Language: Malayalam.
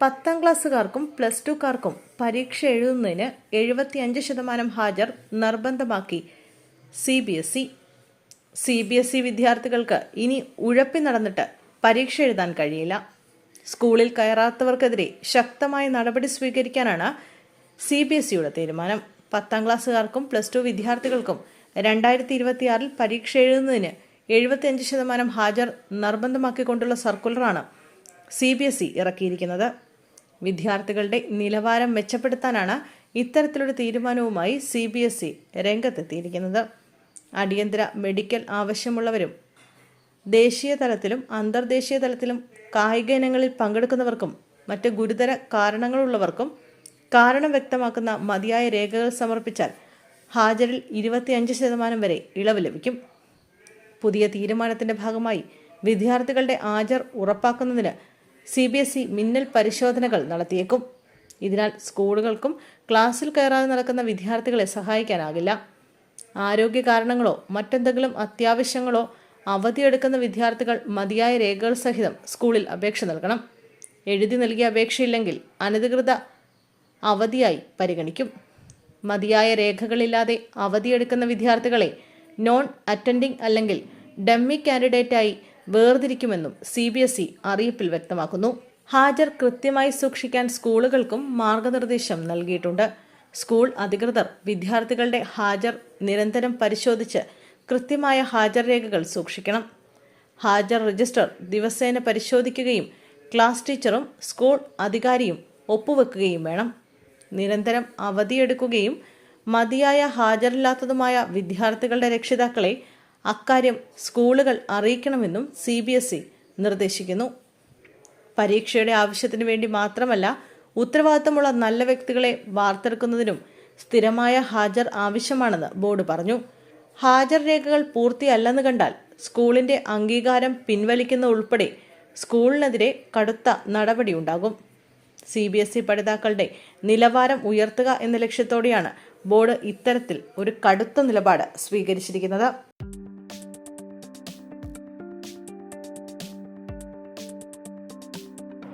പത്താം ക്ലാസ്സുകാർക്കും പ്ലസ് ടുക്കാർക്കും പരീക്ഷ എഴുതുന്നതിന് എഴുപത്തിയഞ്ച് ശതമാനം ഹാജർ നിർബന്ധമാക്കി C B S E C B S E വിദ്യാർത്ഥികൾക്ക് ഇനി ഉഴപ്പി നടന്നിട്ട് പരീക്ഷ എഴുതാൻ കഴിയില്ല. സ്കൂളിൽ കയറാത്തവർക്കെതിരെ ശക്തമായ നടപടി സ്വീകരിക്കാനാണ് സി ബി എസ് ഇയുടെ തീരുമാനം. പത്താം ക്ലാസ്സുകാർക്കും പ്ലസ് ടു വിദ്യാർത്ഥികൾക്കും രണ്ടായിരത്തി ഇരുപത്തിയാറിൽ പരീക്ഷ എഴുതുന്നതിന് എഴുപത്തിയഞ്ച് ശതമാനം ഹാജർ നിർബന്ധമാക്കിക്കൊണ്ടുള്ള സർക്കുലറാണ് സി ബി എസ് ഇ ഇറക്കിയിരിക്കുന്നത്. വിദ്യാർത്ഥികളുടെ നിലവാരം മെച്ചപ്പെടുത്താനാണ് ഇത്തരത്തിലൊരു തീരുമാനവുമായി സി ബി എസ് ഇ രംഗത്തെത്തിയിരിക്കുന്നത്. അടിയന്തര മെഡിക്കൽ ആവശ്യമുള്ളവരും ദേശീയ തലത്തിലും അന്തർദേശീയ തലത്തിലും കായിക ഇനങ്ങളിൽ പങ്കെടുക്കുന്നവർക്കും മറ്റ് ഗുരുതര കാരണങ്ങളുള്ളവർക്കും കാരണം വ്യക്തമാക്കുന്ന മതിയായ രേഖകൾ സമർപ്പിച്ചാൽ ഹാജരിൽ ഇരുപത്തിയഞ്ച് ശതമാനം വരെ ഇളവ് ലഭിക്കും. പുതിയ തീരുമാനത്തിന്റെ ഭാഗമായി വിദ്യാർത്ഥികളുടെ ഹാജർ ഉറപ്പാക്കുന്നതിന് സി ബി എസ് ഇ മിന്നൽ പരിശോധനകൾ നടത്തിയേക്കും. ഇതിനാൽ സ്കൂളുകൾക്കും ക്ലാസ്സിൽ കയറാതെ നടക്കുന്ന വിദ്യാർത്ഥികളെ സഹായിക്കാനാകില്ല. ആരോഗ്യ കാരണങ്ങളോ മറ്റെന്തെങ്കിലും അത്യാവശ്യങ്ങളോ അവധിയെടുക്കുന്ന വിദ്യാർത്ഥികൾ മതിയായ രേഖകൾ സഹിതം സ്കൂളിൽ അപേക്ഷ നൽകണം. എഴുതി നൽകിയ അപേക്ഷയില്ലെങ്കിൽ അനധികൃത അവധിയായി പരിഗണിക്കും. മതിയായ രേഖകളില്ലാതെ അവധിയെടുക്കുന്ന വിദ്യാർത്ഥികളെ നോൺ അറ്റൻഡിംഗ് അല്ലെങ്കിൽ ഡമ്മി കാൻഡിഡേറ്റായി വേർതിരിക്കുമെന്നും സി ബി എസ് ഇ അറിയിപ്പിൽ വ്യക്തമാക്കുന്നു. ഹാജർ കൃത്യമായി സൂക്ഷിക്കാൻ സ്കൂളുകൾക്കും മാർഗനിർദ്ദേശം നൽകിയിട്ടുണ്ട്. സ്കൂൾ അധികൃതർ വിദ്യാർത്ഥികളുടെ ഹാജർ നിരന്തരം പരിശോധിച്ച് കൃത്യമായ ഹാജർ രേഖകൾ സൂക്ഷിക്കണം. ഹാജർ രജിസ്റ്റർ ദിവസേന പരിശോധിക്കുകയും ക്ലാസ് ടീച്ചറും സ്കൂൾ അധികാരിയും ഒപ്പുവെക്കുകയും വേണം. നിരന്തരം അവധിയെടുക്കുകയും മതിയായ ഹാജരില്ലാത്തതുമായ വിദ്യാർത്ഥികളുടെ രക്ഷിതാക്കളെ അക്കാര്യം സ്കൂളുകൾ അറിയിക്കണമെന്നും സി ബി എസ് ഇ നിർദ്ദേശിക്കുന്നു. പരീക്ഷയുടെ ആവശ്യത്തിന് വേണ്ടി മാത്രമല്ല ഉത്തരവാദിത്തമുള്ള നല്ല വ്യക്തികളെ വാർത്തെടുക്കുന്നതിനും സ്ഥിരമായ ഹാജർ ആവശ്യമാണെന്ന് ബോർഡ് പറഞ്ഞു. ഹാജർ രേഖകൾ പൂർത്തിയല്ലെന്ന് കണ്ടാൽ സ്കൂളിന്റെ അംഗീകാരം പിൻവലിക്കുന്ന ഉൾപ്പെടെ സ്കൂളിനെതിരെ കടുത്ത നടപടിയുണ്ടാകും. സി ബി എസ് ഇ പഠിതാക്കളുടെ നിലവാരം ഉയർത്തുക എന്ന ലക്ഷ്യത്തോടെയാണ് ബോർഡ് ഇത്തരത്തിൽ ഒരു കടുത്ത നിലപാട് സ്വീകരിച്ചിരിക്കുന്നത്.